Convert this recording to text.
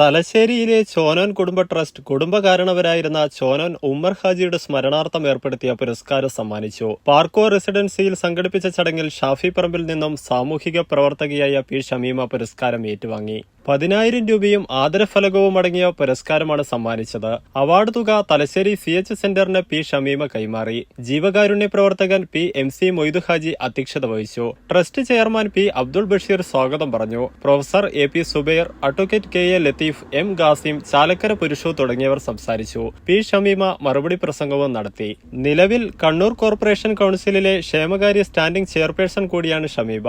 തലശ്ശേരിയിലെ ചോനോൻ കുടുംബ ട്രസ്റ്റ് കുടുംബകാരണവരായിരുന്ന ചോനോൻ ഉമ്മർ ഹാജിയുടെ സ്മരണാർത്ഥം ഏർപ്പെടുത്തിയ പുരസ്കാരം സമ്മാനിച്ചു. പാർക്കോ റെസിഡൻസിയിൽ സംഘടിപ്പിച്ച ചടങ്ങിൽ ഷാഫി പറമ്പിൽ നിന്നും സാമൂഹിക പ്രവർത്തകയായ പി ഷമീമ പുരസ്കാരം ഏറ്റുവാങ്ങി. പതിനായിരം രൂപയും ആദരഫലകവും അടങ്ങിയ പുരസ്കാരമാണ് സമ്മാനിച്ചത്. അവാർഡ് തുക തലശ്ശേരി സി എച്ച് സെന്ററിന് പി ഷമീമ കൈമാറി. ജീവകാരുണ്യ പ്രവർത്തകൻ P M C Moidu Haji അധ്യക്ഷത വഹിച്ചു. Trust chairman P Abdul Basheer സ്വാഗതം പറഞ്ഞു. Professor A P Zubair advocate K A Latheef M Gasim Chalakkara Purushu തുടങ്ങിയവർ സംസാരിച്ചു. പി ഷമീമ മറുപടി പ്രസംഗവും നടത്തി. നിലവിൽ കണ്ണൂർ കോർപ്പറേഷൻ കൌൺസിലിലെ ക്ഷേമകാര്യ സ്റ്റാൻഡിംഗ് ചെയർപേഴ്സൺ കൂടിയാണ് ഷമീബ.